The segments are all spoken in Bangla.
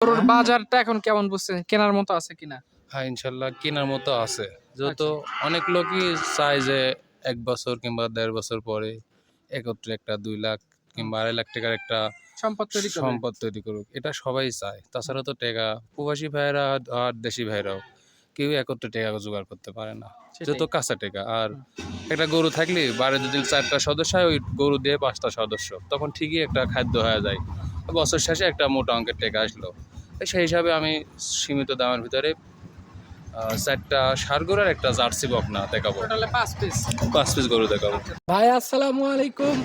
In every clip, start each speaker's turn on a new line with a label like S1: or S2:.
S1: গরুর বাজারটা এখন কেমন বুঝছেন কেনার মতো আছে কিনা?
S2: হ্যাঁ ইনশাল্লাহ কেনার মতো আছে। যেহেতু অনেক লোকই চায় যে এক বছর কিংবা দেড় বছর পরে একত্রে একটা দুই লাখ কিংবা আড়াই লাখ টাকার একটা
S1: সম্পদ তৈরি
S2: সম্পদ তৈরি করুক এটা সবাই চায়। তাছাড়া তো টাকা প্রবাসী ভাইরা আর দেশি ভাইরাও কেউ একত্রে টাকা জোগাড় করতে পারে না। যেহেতু কাঁচা টাকা আর একটা গরু থাকলে বাড়ি যদি চারটা সদস্য হয় ওই গরু দিয়ে পাঁচটা সদস্য তখন ঠিকই একটা খাদ্য হয়ে যায়। বছর শেষে একটা মোটা অঙ্কের টাকা আসলো। সেই হিসাবে আমি সীমিত দামের ভিতরে চারটা সার গরু আর একটা জার্সি বকনা দেখাবো।
S1: পাঁচ পিস
S2: পাঁচ পিস গরু দেখাবো।
S1: ভাই আসসালামু আলাইকুম।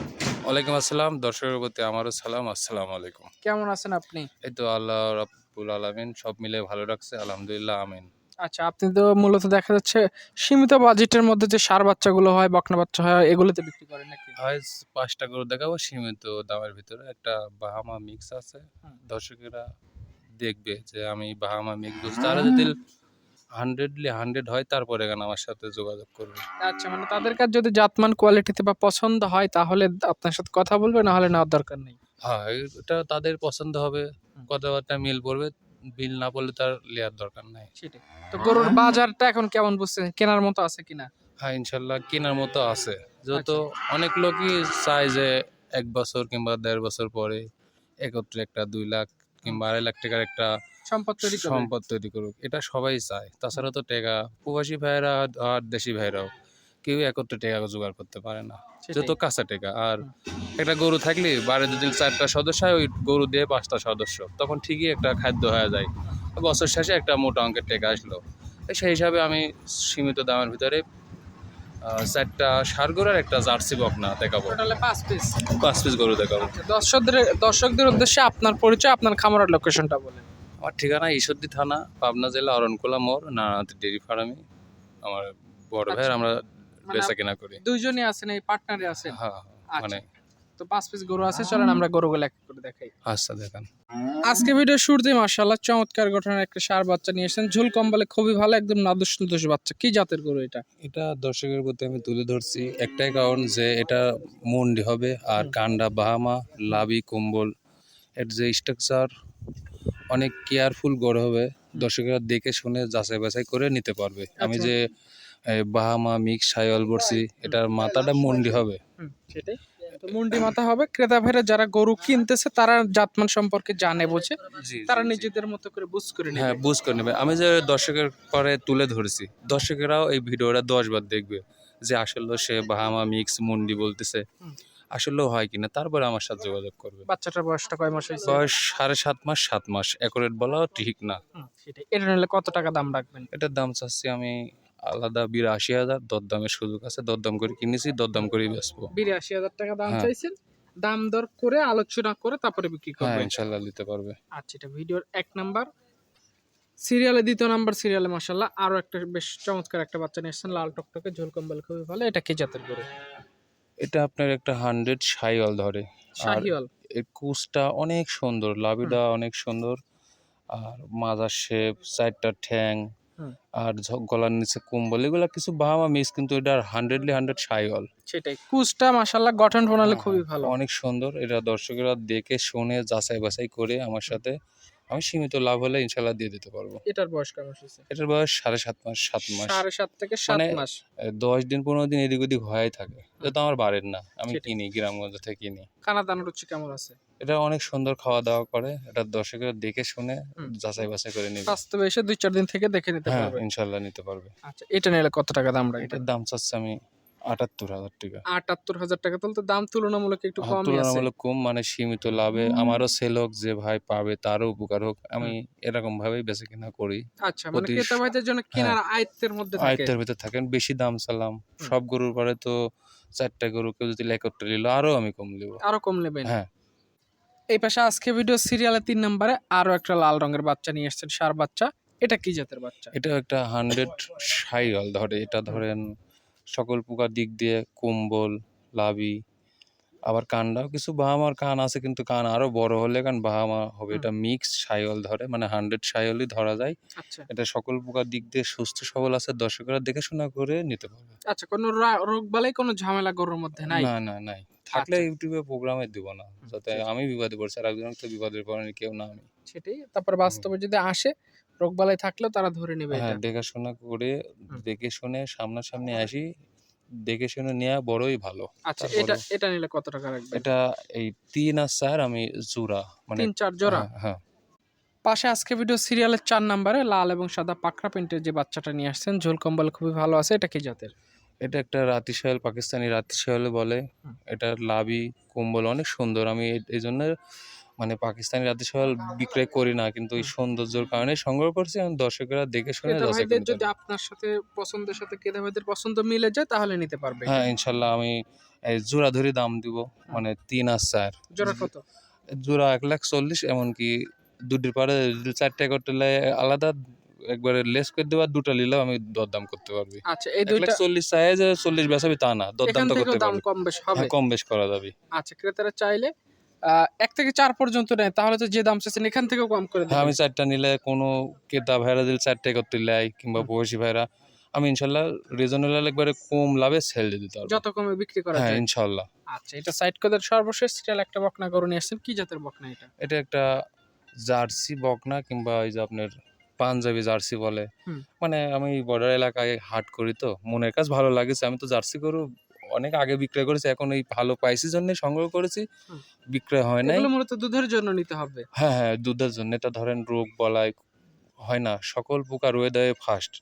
S2: ওয়ালাইকুম আসসালাম। দর্শকের প্রতি আমারও সালাম। আসসালামু আলাইকুম।
S1: কেমন আছেন আপনি?
S2: এই তো আল্লাহ রাব্বুল আলামিন সব মিলে ভালো রাখছে আলহামদুলিল্লাহ আমিন।
S1: আচ্ছা আপনি তো মূলত দেখা যাচ্ছে সীমিত বাজেটের মধ্যে যে সার বাচ্চাগুলো হয় বকনা বাচ্চা হয় এগুলোতে বিক্রি করেন নাকি?
S2: আজ পাঁচটা গরু দেখাবো সীমিত দামের ভিতরে। একটা বাহামা মিক্স আছে। দর্শকেরা দেখবে যে আমি বাহামা বলছি তারা যদি হান্ড্রেডলি হান্ড্রেড হয় তারপরে এখানে আমার সাথে যোগাযোগ করবে?
S1: আচ্ছা মানে তাদের কাছে যদি জাতমান কোয়ালিটিতে বা পছন্দ হয় তাহলে আপনার সাথে কথা বলবে না হলে নেওয়ার দরকার নেই?
S2: হ্যাঁ এটা তাদের পছন্দ হবে। কথাবার্তা মিল পড়বে বিল না পড়লে তার লেয়ার দরকার নাই।
S1: সেটাই। তো গরুর বাজারটা এখন কেমন বুঝছেন? কেনার মতো আছে কিনা?
S2: হ্যাঁ ইনশাল্লাহ কেনার মতো আছে। যেহেতু অনেক লোকই চায় যে এক বছর কিংবা দেড় বছর পরে একত্রে একটা দুই লাখ কিংবা আড়াই লাখ টাকার একটা
S1: সম্পদ তৈরি
S2: সম্পদ তৈরি করুক এটা সবাই চায়। তাছাড়া তো টাকা প্রবাসী ভাইরা আর দেশি ভাইরাও কেউ একত্রে টাকা জোগাড় করতে পারে না। যেহেতু কাঁচা টাকা। আর একটা গরু থাকলে বাড়ি যদি চারটা সদস্য হয় ওই গরু দিয়ে পাঁচটা সদস্য। তখন ঠিকই একটা খাদ্য হয়ে যায়। বছর শেষে একটা মোটা অঙ্কের টাকা আসলো। সেই হিসাবে আমি সীমিত দামের ভিতরে চারটা সারগোর আর একটা জার্সি বকনা দেখাবো।
S1: টোটালে পাঁচ পিস
S2: পাঁচ পিস গরু দেখাবো।
S1: দর্শকদের দর্শকদের উদ্দেশ্যে আপনার পরিচয় আপনার খামারের লোকেশনটা বলেন।
S2: আমার ঠিকানা ঈশ্বরদী থানা পাবনা জেলা অরণকোলা মোড় নানাহাটি ডেরি ফার্মে আমার বড় ভাইয়ের আমরা
S1: মানে
S2: বেচা কেনা করি।
S1: দুইজনই আছেন এই পার্টনারে আছেন?
S2: হ্যাঁ মানে
S1: তো পাঁচ পিস গরু আছে চলেন আমরা গরুগুলো এক করে দেখাই।
S2: আচ্ছা দেখান।
S1: আজকে ভিডিও শুরুতে মাশাআল্লাহ চমৎকার গঠনের একটা সার বাচ্চা নিয়ে এসেছেন। ঝুল কম্বলে খুবই ভালো একদম নাদুস নুদুস বাচ্চা। কি জাতের গরু এটা?
S2: এটা দর্শকের প্রতি আমি তুলে ধরছি। একটাই কারণ যে এটা মন্ডি হবে আর কান্ডা বাহামা লাবি কম্বল এর যে স্ট্রাকচার অনেক কেয়ারফুল গড় হবে। দর্শকেরা দেখে শুনে যাচাই বাছাই করে নিতে পারবে। আমি
S1: আচ্ছা।
S2: যে বাহামা মিক্স সাইওয়াল বলছি এটার মাথাটা মন্ডি হবে।
S1: সেটাই। তো মুন্ডি মাথা হবে। ক্রেতা ভাইরা যারা গরু কিনতেছে তারা জাতমান সম্পর্কে জানে বোঝে। তারা নিজেদের মতো করে বুঝ করে নেবে।
S2: হ্যাঁ বুঝ করে নেবে। আমি যে দর্শকের পরে তুলে ধরেছি দর্শকেরাও এই ভিডিওটা দশ বার দেখবে যে আসলে সে বাহামা মিক্স মুন্ডি বলতেছে। আসলেও হয় কিনা তারপরে আমার সাথে যোগাযোগ করবে।
S1: বাচ্চাটার বয়সটা কয় মাস হয়েছে?
S2: বয়স সাড়ে সাত মাস সাত মাস। অ্যাকুরেট বলাও ঠিক না।
S1: সেটাই। এটা নিলে কত টাকা দাম রাখবেন?
S2: এটার দাম চাচ্ছি আমি আলাদা বিরাশি হাজার দরদামের সুযোগ আছে দরদাম করে কিনেছি দরদাম করে বেচবো।
S1: বিরাশি হাজার টাকা দাম
S2: হ্যাঁ।
S1: চাইছেন দাম দর করে আলোচনা করে তারপরে বিক্রি
S2: হ্যাঁ
S1: করবেন।
S2: ইনশাল্লাহ নিতে পারবে।
S1: আচ্ছা এটা ভিডিওর এক নাম্বার। সিরিয়ালে দ্বিতীয় নাম্বার সিরিয়ালে মাসাল্লাহ আরও একটা বেশ চমৎকার একটা বাচ্চা নিয়ে এসেছেন লাল টকটকে ঝোল কম্বল খুবই ভালো এটা কি জাতের গরু?
S2: এটা আপনার একটা হান্ড্রেড সাইওয়াল ধরে। আর
S1: শাহিওয়াল?
S2: এর কুচটা অনেক সুন্দর লাভিটা অনেক সুন্দর। আর মাজার শেপ চারটা ঠ্যাং। আর গলার নিচে কুম্বল এগুলা কিছু বাহামা মিস কিন্তু এটা হান্ড্রেডলি হান্ড্রেড সাইওয়াল
S1: সেটাই। কুচটা মাসাল্লাহ গঠন প্রণালী খুবই ভালো।
S2: অনেক সুন্দর। এটা দর্শকেরা দেখে শুনে যাচাই বাছাই করে আমার সাথে আমি সীমিত লাভ হলে ইনশাল্লাহ দিয়ে দিতে পারব।
S1: এটার বয়স কেমন হয়েছে?
S2: এটার বয়স সাড়ে সাত মাস সাত মাস।
S1: সাড়ে সাত থেকে সাত
S2: মানে-
S1: মাস।
S2: দশ দিন পনেরো দিন এদিক ওদিক হয়ে থাকে। এটা তো আমার বাড়ির না। আমি। কিনি গ্রামগঞ্জ থেকে কিনি।
S1: দানার কেমন আছে?
S2: এটা অনেক সুন্দর খাওয়া দাওয়া করে। এটা দর্শকেরা দেখে শুনে যাচাই বাছাই করে নিবে।
S1: বাস্তবে এসে দুই চার দিন থেকে দেখে নিতে
S2: হ্যাঁ
S1: পারবে।
S2: ইনশাল্লাহ নিতে পারবে।
S1: আচ্ছা এটা নিলে কত টাকা দাম রাখবেন
S2: এটার দাম চাচ্ছে আমি আটাত্তর হাজার টাকা।
S1: আটাত্তর হাজার টাকা তাহলে তো দাম তুলনামূলক একটু
S2: হ্যাঁ,
S1: আছে।
S2: তুলনামূলক কম মানে সীমিত লাভে। আমারও সেল হোক যে ভাই পাবে তারও উপকার হোক আমি এরকম ভাবেই বেঁচে কিনা করি।
S1: আচ্ছা মানে ক্রেতা ভাইদের জন্য কেনার আয়ত্তের মধ্যে থাকে।
S2: আয়ত্তের ভিতর থাকেন বেশি দাম চালাম। সব গরুর পরে তো চারটা গরু কেউ যদি একত্রে নিল আরও আমি কম নেব।
S1: আরও কম নেবেন?
S2: হ্যাঁ।
S1: এই পাশে আজকে ভিডিও সিরিয়ালে তিন নম্বরে আরও একটা লাল রঙের বাচ্চা নিয়ে এসেছেন সার বাচ্চা। এটা কি জাতের বাচ্চা?
S2: এটা একটা হান্ড্রেড সাইওয়াল ধরে। এটা ধরেন সকল প্রকার দিক দিয়ে কম্বল লাভি আবার কানটাও কিছু বাহামার কান আছে কিন্তু কান আরও বড় হলে কান বাহামা হবে। এটা মিক্স সাইওয়াল ধরে মানে হান্ড্রেড সাইওয়ালই ধরা যায়।
S1: আচ্ছা।
S2: এটা সকল প্রকার দিক দিয়ে সুস্থ সবল আছে দর্শকরা দেখে শোনা করে নিতে পারবে।
S1: আচ্ছা কোনো রোগ বালাই কোনো ঝামেলা গরুর মধ্যে নাই?
S2: না না নাই। থাকলে
S1: আচ্ছা।
S2: ইউটিউবে প্রোগ্রামে দিব না। যাতে
S1: জি, জি।
S2: আমি বিপদে পড়ছি আর একজন তো বিপদের পড়েনি কেউ না আমি।
S1: সেটাই তারপর বাস্তবে যদি আসে রোগবালাই থাকলেও তারা ধরে নেবে
S2: হ্যাঁ দেখাশোনা করে দেখে শুনে সামনাসামনি আসি দেখে শুনে নেওয়া বড়ই ভালো।
S1: আচ্ছা এটা এটা নিলে কত টাকা রাখবেন?
S2: এটা এই তিন আর চার আমি জোড়া মানে
S1: তিন চার জোড়া?
S2: হ্যাঁ, হ্যাঁ।
S1: পাশে আজকে ভিডিও সিরিয়ালের চার নাম্বারে লাল এবং সাদা পাকড়া প্রিন্টের যে বাচ্চাটা নিয়ে আসছেন ঝোল কম্বল খুবই ভালো আছে এটা কি জাতের?
S2: এটা একটা রাতি শায়াল পাকিস্তানি রাতি শায়াল বলে। এটা লাভি কম্বল অনেক সুন্দর। আমি এই- জন্য মানে পাকিস্তানি রাতি শায়াল বিক্রয় করি না কিন্তু এই। সৌন্দর্যের কারণে সংগ্রহ করছি। এবং দর্শকেরা দেখে শুনে
S1: যদি আপনার সাথে পছন্দের সাথে ক্রেতা ভাইদের পছন্দ মিলে যায় তাহলে নিতে পারবে।
S2: হ্যাঁ ইনশাল্লাহ আমি এই জোড়া ধরে দাম দিব মানে তিন আর চার।
S1: জোড়া কত?
S2: জোড়া এক লাখ চল্লিশ এমনকি দুটির পারে চারটে করতে আলাদা একবারে লেস করে দেওয়া দুটো নিলেও আমি দরদাম করতে পারবি।
S1: আচ্ছা এই দুইটা
S2: চল্লিশ চাই যে চল্লিশ বেসাবি তা না দরদাম তো করতে
S1: দাম কম বেশ হবে।
S2: হ্যাঁ কম বেশ করা যাবে।
S1: আচ্ছা ক্রেতারা চাইলে এক থেকে চার পর্যন্ত নেয় তাহলে তো যে দাম চাচ্ছেন এখান থেকেও কম করে
S2: হ্যাঁ আমি চারটা নিলে কোনো ক্রেতা ভাইরা দিলে চারটে করতে লাই কিংবা বয়সী ভাইরা আমি ইনশাল্লাহ রিজনেবল একবারে কম লাভে সেল দিয়ে দিতে পারব।
S1: যত কমে বিক্রি করা
S2: হ্যাঁ
S1: যায়।
S2: ইনশাল্লাহ।
S1: আচ্ছা এটা সাইড কোদের সর্বশেষ সিরিয়াল একটা বকনা গরু নিয়ে আসছেন। কি জাতের বকনা এটা?
S2: এটা একটা জার্সি বকনা কিংবা ওই যে আপনার পাঞ্জাবি জার্সি বলে। মানে আমি বর্ডার এলাকায় হাট করি তো মনের কাছে ভালো লাগেছে। আমি তো জার্সি গরু অনেক আগে বিক্রয় করেছি এখন এই ভালো পাইসির জন্য সংগ্রহ করেছি। বিক্রয় হয়
S1: এগুলো মূলত দুধের জন্য নিতে হবে।
S2: হ্যাঁ হ্যাঁ দুধের জন্য। এটা ধরেন রোগ বলায় হয় না। সকল প্রকার ওয়েদারে ফার্স্ট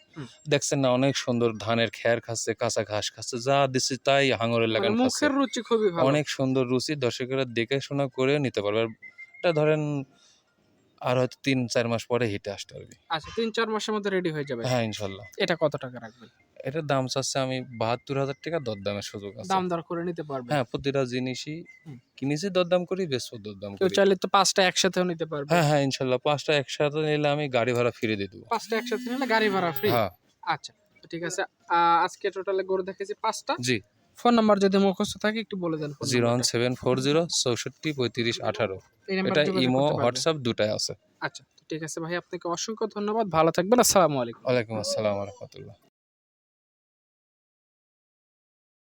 S2: দেখছেন না অনেক সুন্দর ধানের খ্যার খাচ্ছে কাঁচা ঘাস খাচ্ছে যা দিচ্ছে তাই হাঙরের
S1: মানে
S2: লাগান
S1: মুখের রুচি খুবই ভালো।
S2: অনেক সুন্দর রুচি দর্শকেরা দেখে শোনা করে নিতে পারবে। এটা ধরেন আর হয়তো তিন চার মাস পরে হিটে আসতে পারবি।
S1: আচ্ছা তিন চার মাসের মধ্যে রেডি হয়ে যাবে।
S2: হ্যাঁ ইনশাল্লাহ।
S1: এটা কত টাকা রাখবেন?
S2: এটার দাম চাচ্ছে আমি বাহাত্তর হাজার টাকা দরদামের সুযোগ আছে।
S1: দাম দর করে নিতে পারবে
S2: হ্যাঁ প্রতিটা জিনিসই। কিনেছি দরদাম করি বেশ দরদাম করি।
S1: চাইলে তো পাঁচটা একসাথেও নিতে পারবে।
S2: হ্যাঁ হ্যাঁ ইনশাল্লাহ পাঁচটা একসাথে নিলে আমি গাড়ি ভাড়া ফিরে দিয়ে দেবো।
S1: পাঁচটা একসাথে নিলে গাড়ি ভাড়া ফ্রি
S2: হ্যাঁ।
S1: আচ্ছা ঠিক আছে। আজকে টোটালে গরু দেখেছি পাঁচটা।
S2: জি।
S1: ফোন নাম্বার যদি মুখস্থ থাকে একটু বলে দেন
S2: zero one seven four zero চৌষট্টি পঁয়ত্রিশ আঠারো। এটা ইমো হোয়াটসঅ্যাপ দুটাই আছে।
S1: আচ্ছা ঠিক আছে ভাই আপনাকে অসংখ্য ধন্যবাদ। ভালো থাকবেন। আসসালামু আলাইকুম।
S2: ওয়ালাইকুম আসসালাম রহমতুল্লাহ।